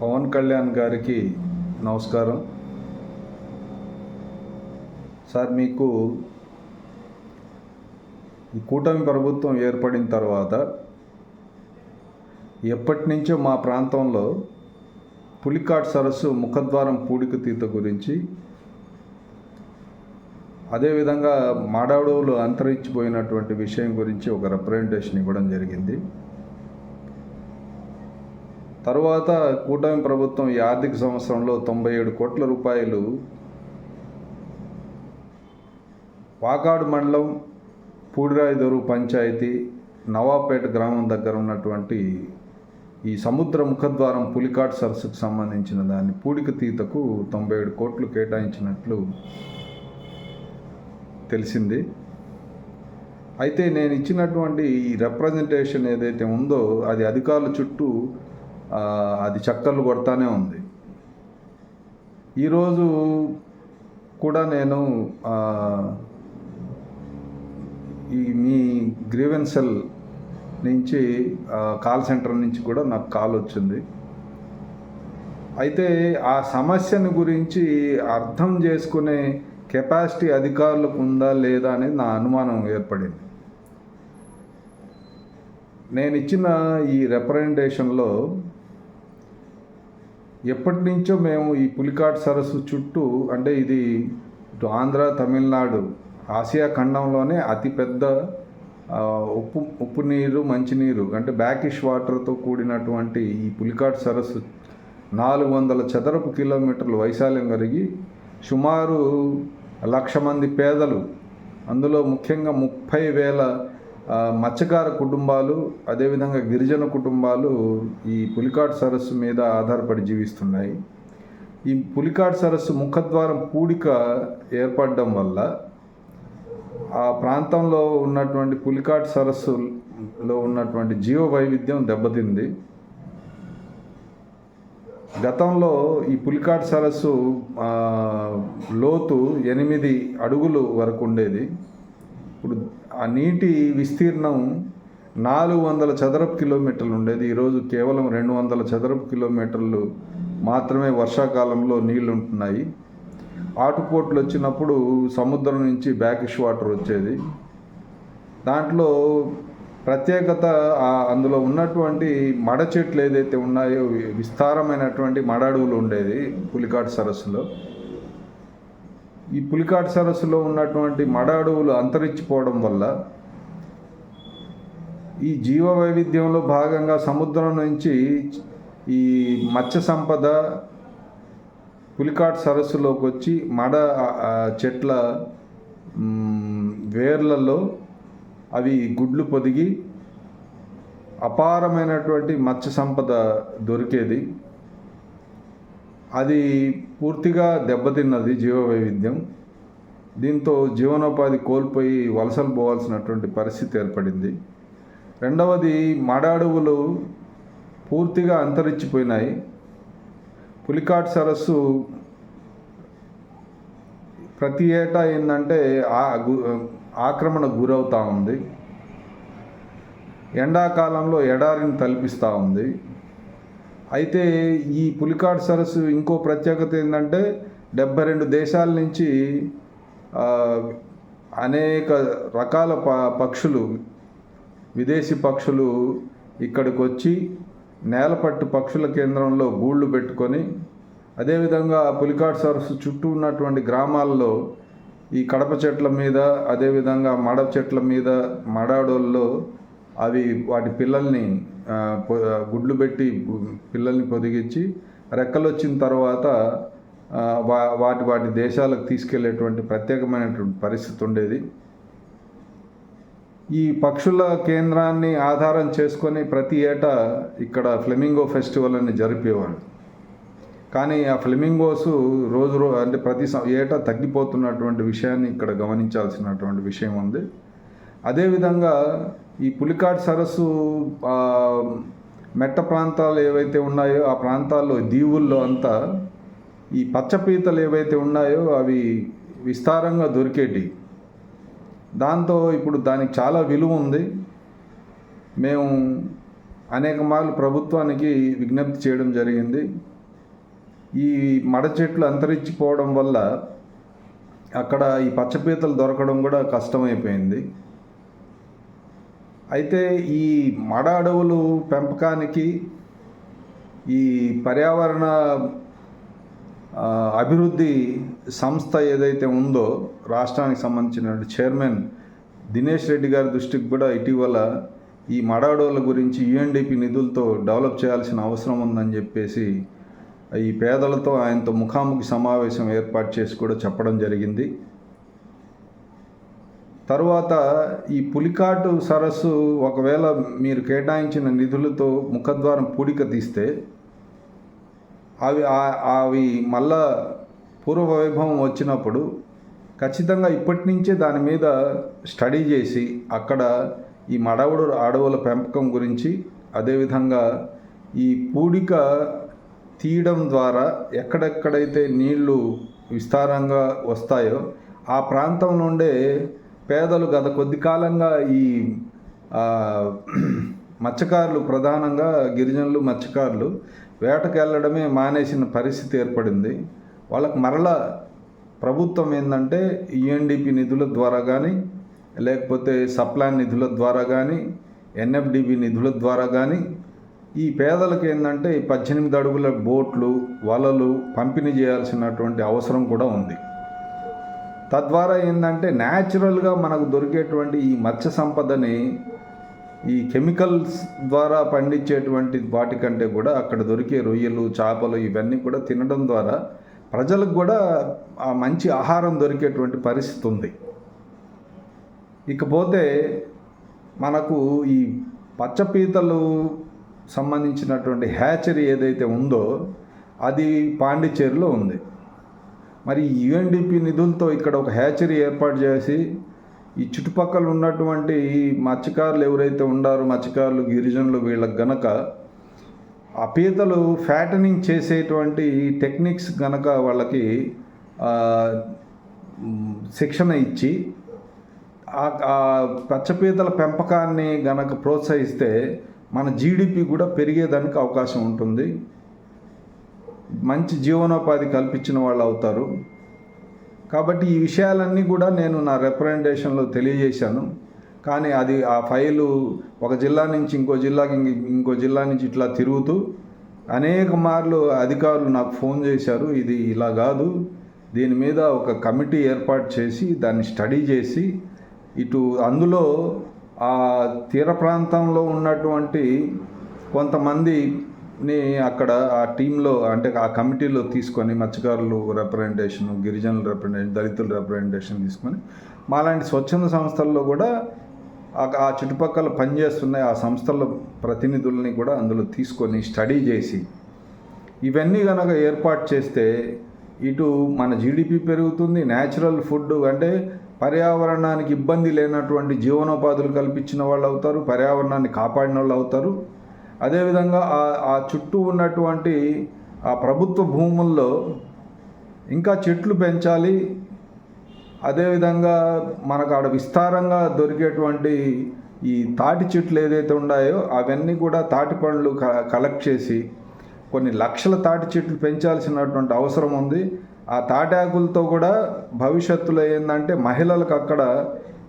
పవన్ కళ్యాణ్ గారికి నమస్కారం. సార్ మీకు ఈ కూటమి ప్రభుత్వం ఏర్పడిన తర్వాత ఎప్పటి నుంచో మా ప్రాంతంలో పులికాట్ సరస్సు ముఖద్వారం పూడిక తీత గురించి అదేవిధంగా మాడవడవులు అంతరించిపోయినటువంటి విషయం గురించి ఒక రిప్రజెంటేషన్ ఇవ్వడం జరిగింది. తరువాత కూటమి ప్రభుత్వం ఈ ఆర్థిక సంవత్సరంలో తొంభై ఏడు కోట్ల రూపాయలు వాకాడు మండలం పూడిరాయిదొరు పంచాయతీ నవాపేట గ్రామం దగ్గర ఉన్నటువంటి ఈ సముద్ర ముఖద్వారం పులికాట్ సరస్సుకు సంబంధించిన దాన్ని పూడిక తీతకు తొంభై ఏడు కోట్లు కేటాయించినట్లు తెలిసింది. అయితే నేను ఇచ్చినటువంటి ఈ రిప్రజెంటేషన్ ఏదైతే ఉందో అది అధికారుల చుట్టూ అది చక్కర్లు కొడతానే ఉంది. ఈరోజు కూడా నేను ఈ మీ గ్రీవెన్సెల్ నుంచి కాల్ సెంటర్ నుంచి కూడా నాకు కాల్ వచ్చింది. అయితే ఆ సమస్యను గురించి అర్థం చేసుకునే కెపాసిటీ అధికారులకు ఉందా లేదా అనేది నా అనుమానం ఏర్పడింది. నేను ఇచ్చిన ఈ రిప్రజెంటేషన్లో ఎప్పటి నుంచో మేము ఈ పులికాట్ సరస్సు చుట్టూ అంటే ఇది ఇటు ఆంధ్ర తమిళనాడు ఆసియా ఖండంలోనే అతిపెద్ద ఉప్పు ఉప్పు నీరు మంచినీరు అంటే బ్యాకిష్ వాటర్తో కూడినటువంటి ఈ పులికాట్ సరస్సు నాలుగు వందల చదరపు కిలోమీటర్లు వైశాల్యం కలిగి సుమారు లక్ష మంది పేదలు అందులో ముఖ్యంగా ముప్పై వేల మత్స్యకార కుటుంబాలు అదేవిధంగా గిరిజన కుటుంబాలు ఈ పులికాట్ సరస్సు మీద ఆధారపడి జీవిస్తున్నాయి. ఈ పులికాట్ సరస్సు ముఖద్వారం పూడిక ఏర్పడడం వల్ల ఆ ప్రాంతంలో ఉన్నటువంటి పులికాట్ సరస్సులో ఉన్నటువంటి జీవ వైవిధ్యం దెబ్బతింది. గతంలో ఈ పులికాట్ సరస్సు లోతు ఎనిమిది అడుగులు వరకు ఉండేది. ఆ నీటి విస్తీర్ణం నాలుగు వందల చదరపు కిలోమీటర్లు ఉండేది. ఈరోజు కేవలం రెండు వందల చదరపు కిలోమీటర్లు మాత్రమే వర్షాకాలంలో నీళ్ళు ఉంటున్నాయి. ఆటుపోట్లు వచ్చినప్పుడు సముద్రం నుంచి బ్యాకిష్ వాటర్ వచ్చేది. దాంట్లో ప్రత్యేకత అందులో ఉన్నటువంటి మడ చెట్లు ఏదైతే ఉన్నాయో వి- విస్తారమైనటువంటి మడ అడవులు ఉండేది పులికాట్ సరస్సులో. ఈ పులికాట్ సరస్సులో ఉన్నటువంటి మడ అడవులు అంతరించిపోవడం వల్ల ఈ జీవ వైవిధ్యంలో భాగంగా సముద్రం నుంచి ఈ మత్స్య సంపద పులికాట్ సరస్సులోకి వచ్చి మడ చెట్ల వేర్లలో అవి గుడ్లు పొదిగి అపారమైనటువంటి మత్స్య సంపద దొరికేది. అది పూర్తిగా దెబ్బతిన్నది జీవ వైవిధ్యం దీంతో జీవనోపాధి కోల్పోయి వలసలు పోవాల్సినటువంటి పరిస్థితి ఏర్పడింది. రెండవది మడ అడవులు పూర్తిగా అంతరించిపోయినాయి. పులికాట్ సరస్సు ప్రతి ఏటా ఏంటంటే ఆ గు- ఆక్రమణ గురవుతూ ఉంది. ఎండాకాలంలో ఎడారిని తలపిస్తూ ఉంది. అయితే ఈ పులికాట్ సరస్సు ఇంకో ప్రత్యేకత ఏంటంటే డెబ్బై రెండు దేశాల నుంచి అనేక రకాల ప పక్షులు విదేశీ పక్షులు ఇక్కడికి వచ్చి నేలపట్టు పక్షుల కేంద్రంలో గూళ్ళు పెట్టుకొని అదేవిధంగా పులికాట్ సరస్సు చుట్టూ ఉన్నటువంటి గ్రామాల్లో ఈ కడప చెట్ల మీద అదేవిధంగా మడ చెట్ల మీద మడాడోల్లో అవి వాటి పిల్లల్ని గుడ్లు పెట్టి పిల్లల్ని పొదిగించి రెక్కలు వచ్చిన తర్వాత వా వాటి వాటి దేశాలకు తీసుకెళ్ళేటువంటి ప్రత్యేకమైనటువంటి పరిస్థితి ఉండేది. ఈ పక్షుల కేంద్రాన్ని ఆధారం చేసుకొని ప్రతి ఏటా ఇక్కడ ఫ్లెమింగో ఫెస్టివల్ అని జరిపేవాళ్ళు. కానీ ఆ ఫ్లెమింగోస్ రోజు రో అంటే ప్రతి సం- ఏటా తగ్గిపోతున్నటువంటి విషయాన్ని ఇక్కడ గమనించాల్సినటువంటి విషయం ఉంది. అదేవిధంగా ఈ పులికాట్ సరస్సు మెట్ట ప్రాంతాలు ఏవైతే ఉన్నాయో ఆ ప్రాంతాల్లో దీవుల్లో అంతా ఈ పచ్చపీతలు ఏవైతే ఉన్నాయో అవి విస్తారంగా దొరికేటి దాంతో ఇప్పుడు దానికి చాలా విలువ ఉంది. మేము అనేక మార్లు ప్రభుత్వానికి విజ్ఞప్తి చేయడం జరిగింది. ఈ మడ చెట్లు అంతరించిపోవడం వల్ల అక్కడ ఈ పచ్చపీతలు దొరకడం కూడా కష్టమైపోయింది. అయితే ఈ మడ అడవులు పెంపకానికి ఈ పర్యావరణ అభివృద్ధి సంస్థ ఏదైతే ఉందో రాష్ట్రానికి సంబంధించిన చైర్మన్ దినేష్ రెడ్డి గారి దృష్టికి కూడా ఇటీవల ఈ మడ అడవుల గురించి యుఎన్డిపి నిధులతో డెవలప్ చేయాల్సిన అవసరం ఉందని చెప్పేసి ఈ పేదలతో ఆయనతో ముఖాముఖి సమావేశం ఏర్పాటు చేసి కూడా చెప్పడం జరిగింది. తరువాత ఈ పులికాటు సరస్సు ఒకవేళ మీరు కేటాయించిన నిధులతో ముఖద్వారం పూడిక తీస్తే అవి అవి మళ్ళా పూర్వ వైభవం వచ్చినప్పుడు ఖచ్చితంగా ఇప్పటి నుంచే దాని మీద స్టడీ చేసి అక్కడ ఈ మడవుడు అడవుల పెంపకం గురించి అదేవిధంగా ఈ పూడిక తీయడం ద్వారా ఎక్కడెక్కడైతే నీళ్ళు విస్తారంగా వస్తాయో ఆ ప్రాంతం నుండే పేదలు గత కొద్ది కాలంగా ఈ మత్స్యకారులు ప్రధానంగా గిరిజనులు మత్స్యకారులు వేటకు వెళ్ళడమే మానేసిన పరిస్థితి ఏర్పడింది. వాళ్ళకు మరలా ప్రభుత్వం ఏంటంటే ఈఎన్డిపి నిధుల ద్వారా కానీ లేకపోతే సప్లాన్ నిధుల ద్వారా కానీ ఎన్ఎఫ్డిబి నిధుల ద్వారా కానీ ఈ పేదలకు ఏంటంటే ఈ పద్దెనిమిది అడుగుల బోట్లు వలలు పంపిణీ చేయాల్సినటువంటి అవసరం కూడా ఉంది. తద్వారా ఏంటంటే న్యాచురల్గా మనకు దొరికేటువంటి ఈ మత్స్య సంపదని ఈ కెమికల్స్ ద్వారా పండించేటువంటి వాటికంటే కూడా అక్కడ దొరికే రొయ్యలు చేపలు ఇవన్నీ కూడా తినడం ద్వారా ప్రజలకు కూడా ఆ మంచి ఆహారం దొరికేటువంటి పరిస్థితి ఉంది. ఇకపోతే మనకు ఈ పచ్చపీతలు సంబంధించినటువంటి హ్యాచరీ ఏదైతే ఉందో అది పాండిచ్చేరిలో ఉంది. మరి యుఎన్డిపి నిధులతో ఇక్కడ ఒక హ్యాచరీ ఏర్పాటు చేసి ఈ చుట్టుపక్కల ఉన్నటువంటి ఈ మత్స్యకారులు ఎవరైతే ఉండారో మత్స్యకారులు గిరిజనులు వీళ్ళకి గనక ఆ పీతలు ఫ్యాటనింగ్ చేసేటువంటి టెక్నిక్స్ గనక వాళ్ళకి శిక్షణ ఇచ్చి ఆ- ఆ పచ్చపీతల పెంపకాన్ని గనక ప్రోత్సహిస్తే మన జీడిపి కూడా పెరిగేదానికి అవకాశం ఉంటుంది. మంచి జీవనోపాధి కల్పించిన వాళ్ళు అవుతారు. కాబట్టి ఈ విషయాలన్నీ కూడా నేను నా రిప్రజెంటేషన్లో తెలియజేశాను. కానీ అది ఆ ఫైలు ఒక జిల్లా నుంచి ఇంకో జిల్లాకి ఇంకో జిల్లా నుంచి ఇట్లా తిరుగుతూ అనేక మార్లు అధికారులు నాకు ఫోన్ చేశారు. ఇది ఇలా కాదు. దీని మీద ఒక కమిటీ ఏర్పాటు చేసి దాన్ని స్టడీ చేసి ఇటు అందులో ఆ తీర ప్రాంతంలో ఉన్నటువంటి కొంతమంది ని అక్కడ ఆ టీంలో అంటే ఆ కమిటీలో తీసుకొని మత్స్యకారులు రిప్రజెంటేషన్ గిరిజనుల రిప్రజెంటేషన్ దళితుల రిప్రజెంటేషన్ తీసుకొని మాలాంటి స్వచ్ఛంద సంస్థల్లో కూడా ఆ- ఆ చుట్టుపక్కల పనిచేస్తున్న ఆ సంస్థల ప్రతినిధుల్ని కూడా అందులో తీసుకొని స్టడీ చేసి ఇవన్నీ కనుక ఏర్పాటు చేస్తే ఇటు మన జీడిపి పెరుగుతుంది న్యాచురల్ ఫుడ్ అంటే పర్యావరణానికి ఇబ్బంది లేనటువంటి జీవనోపాధులు కల్పించిన వాళ్ళు అవుతారు పర్యావరణాన్ని కాపాడిన వాళ్ళు అవుతారు. అదేవిధంగా ఆ చుట్టూ ఉన్నటువంటి ఆ ప్రభుత్వ భూముల్లో ఇంకా చెట్లు పెంచాలి. అదేవిధంగా మనకు ఆడ విస్తారంగా దొరికేటువంటి ఈ తాటి చెట్లు ఏదైతే ఉన్నాయో అవన్నీ కూడా తాటి పండ్లు క- కలెక్ట్ చేసి కొన్ని లక్షల తాటి చెట్లు పెంచాల్సినటువంటి అవసరం ఉంది. ఆ తాటాకులతో కూడా భవిష్యత్తులో ఏంటంటే మహిళలకు అక్కడ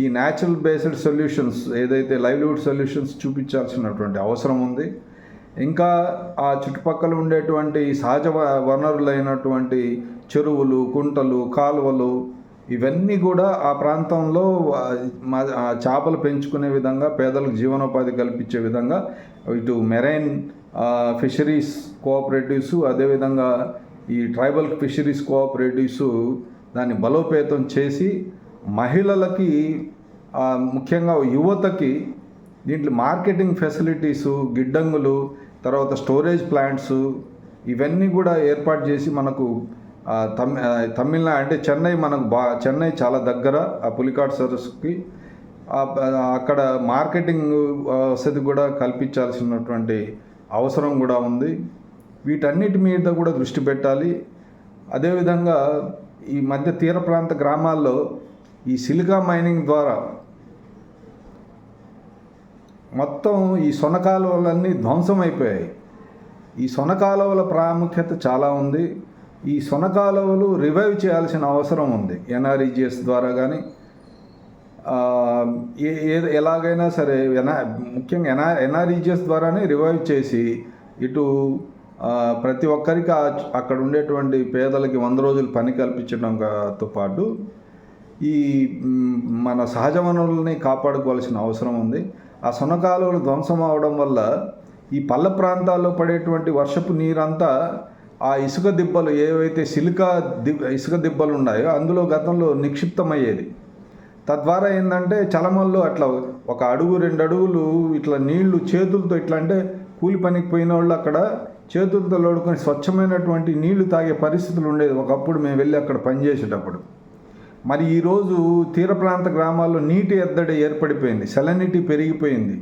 ఈ న్యాచురల్ బేస్డ్ సొల్యూషన్స్ ఏదైతే లైవ్లీవుడ్ సొల్యూషన్స్ చూపించాల్సినటువంటి అవసరం ఉంది. ఇంకా ఆ చుట్టుపక్కల ఉండేటువంటి సహజ వనరులైనటువంటి చెరువులు కుంటలు కాలువలు ఇవన్నీ కూడా ఆ ప్రాంతంలో చేపలు పెంచుకునే విధంగా పేదలకు జీవనోపాధి కల్పించే విధంగా ఇటు మెరైన్ ఫిషరీస్ కోఆపరేటివ్స్ అదేవిధంగా ఈ ట్రైబల్ ఫిషరీస్ కోఆపరేటివ్స్ దాన్ని బలోపేతం చేసి మహిళలకి ముఖ్యంగా యువతకి దీంట్లో మార్కెటింగ్ ఫెసిలిటీసు గిడ్డంగులు తర్వాత స్టోరేజ్ ప్లాంట్స్ ఇవన్నీ కూడా ఏర్పాటు చేసి మనకు తమి తమిళనాడు అంటే చెన్నై మనకు బా చెన్నై చాలా దగ్గర ఆ పులికాట్ సరస్సుకి అక్కడ మార్కెటింగ్ వసతి కూడా కల్పించాల్సినటువంటి అవసరం కూడా ఉంది. వీటన్నిటి మీద కూడా దృష్టి పెట్టాలి. అదేవిధంగా ఈ మధ్య తీర ప్రాంత గ్రామాల్లో ఈ సిలికా మైనింగ్ ద్వారా మొత్తం ఈ సొనకాలువలన్నీ ధ్వంసం అయిపోయాయి ఈ సొనకాలువల ప్రాముఖ్యత చాలా ఉంది. ఈ సొనకాలువలు రివైవ్ చేయాల్సిన అవసరం ఉంది. ఎన్ఆర్ఈజిఎస్ ద్వారా కానీ ఏ ఎలాగైనా సరే ఎనా ముఖ్యంగా ఎన్ఆ ఎన్ఆర్ఈజిఎస్ ద్వారానే రివైవ్ చేసి ఇటు ప్రతి ఒక్కరికి అక్కడ ఉండేటువంటి పేదలకి వంద రోజులు పని కల్పించడంతో పాటు ఈ మన సహజ వనరుల్ని కాపాడుకోవాల్సిన అవసరం ఉంది. ఆ సొనకాలువలు ధ్వంసం అవడం వల్ల ఈ పల్ల ప్రాంతాల్లో పడేటువంటి వర్షపు నీరంతా ఆ ఇసుక దిబ్బలు ఏవైతే సిలికా ది ఇసుక దిబ్బలు ఉన్నాయో అందులో గతంలో నిక్షిప్తమయ్యేది. తద్వారా ఏంటంటే చలమల్లో అట్లా ఒక అడుగు రెండు అడుగులు ఇట్లా నీళ్ళు చేతులతో ఇట్లా అంటే కూలి పనికి పోయిన వాళ్ళు అక్కడ చేతులతో లోడుకొని స్వచ్ఛమైనటువంటి నీళ్ళు తాగే పరిస్థితులు ఉండేది. ఒకప్పుడు మేము వెళ్ళి అక్కడ పనిచేసేటప్పుడు. మరి ఈరోజు తీర ప్రాంత గ్రామాల్లో నీటి ఎద్దడి ఏర్పడిపోయింది సెలనిటీ పెరిగిపోయింది.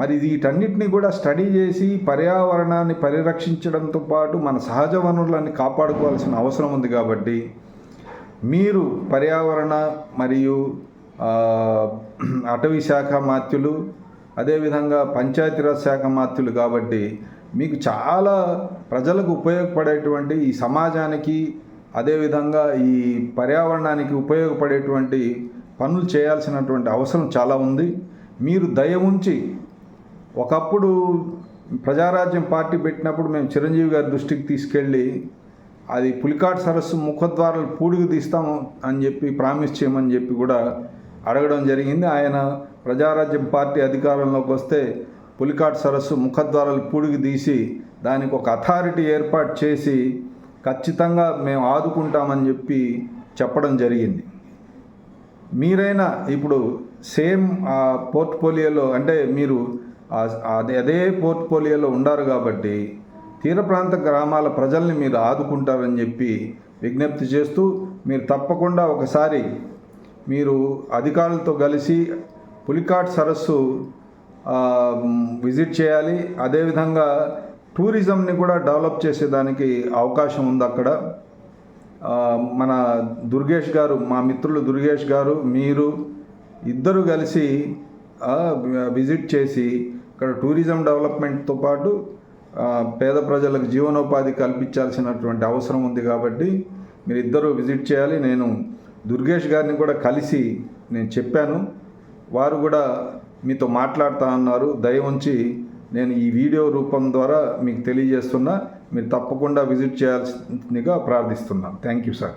మరి వీటన్నిటిని కూడా స్టడీ చేసి పర్యావరణాన్ని పరిరక్షించడంతో పాటు మన సహజ వనరులని కాపాడుకోవాల్సిన అవసరం ఉంది కాబట్టి మీరు పర్యావరణ మరియు అటవీ శాఖ మాత్యులు అదేవిధంగా పంచాయతీరాజ్ శాఖ మాత్యులు కాబట్టి మీకు చాలా ప్రజలకు ఉపయోగపడేటువంటి ఈ సమాజానికి అదేవిధంగా ఈ పర్యావరణానికి ఉపయోగపడేటువంటి పనులు చేయాల్సినటువంటి అవసరం చాలా ఉంది. మీరు దయ ఉంచి ఒకప్పుడు ప్రజారాజ్యం పార్టీ పెట్టినప్పుడు మేము చిరంజీవి గారి దృష్టికి తీసుకెళ్ళి అది పులికాట్ సరస్సు ముఖద్వారాలు పూడికి తీస్తాము అని చెప్పి ప్రామిస్ చేయమని చెప్పి కూడా అడగడం జరిగింది. ఆయన ప్రజారాజ్యం పార్టీ అధికారంలోకి వస్తే పులికాట్ సరస్సు ముఖద్వారాలు పూడికి తీసి దానికి ఒక అథారిటీ ఏర్పాటు చేసి ఖచ్చితంగా మేము ఆదుకుంటామని చెప్పి చెప్పడం జరిగింది. మీరైనా ఇప్పుడు సేమ్ ఆ పోర్ట్ఫోలియోలో అంటే మీరు అదే అదే పోర్ట్ఫోలియోలో ఉండారు కాబట్టి తీర ప్రాంత గ్రామాల ప్రజల్ని మీరు ఆదుకుంటారని చెప్పి విజ్ఞప్తి చేస్తూ మీరు తప్పకుండా ఒకసారి మీరు అధికారులతో కలిసి పులికాట్ సరస్సు విజిట్ చేయాలి. అదేవిధంగా టూరిజంని కూడా డెవలప్ చేసేదానికి అవకాశం ఉంది అక్కడ. మన దుర్గేష్ గారు మా మిత్రులు దుర్గేష్ గారు మీరు ఇద్దరు కలిసి విజిట్ చేసి ఇక్కడ టూరిజం డెవలప్మెంట్తో పాటు పేద ప్రజలకు జీవనోపాధి కల్పించాల్సినటువంటి అవసరం ఉంది కాబట్టి మీరు ఇద్దరు విజిట్ చేయాలి. నేను దుర్గేష్ గారిని కూడా కలిసి నేను చెప్పాను. వారు కూడా మీతో మాట్లాడుతా అన్నారు. దయ ఉంచి నేను ఈ వీడియో రూపం ద్వారా మీకు తెలియజేస్తున్నా. మీరు తప్పకుండా విజిట్ చేయాల్సిందిగా ప్రార్థిస్తున్నాను. Thank you sir.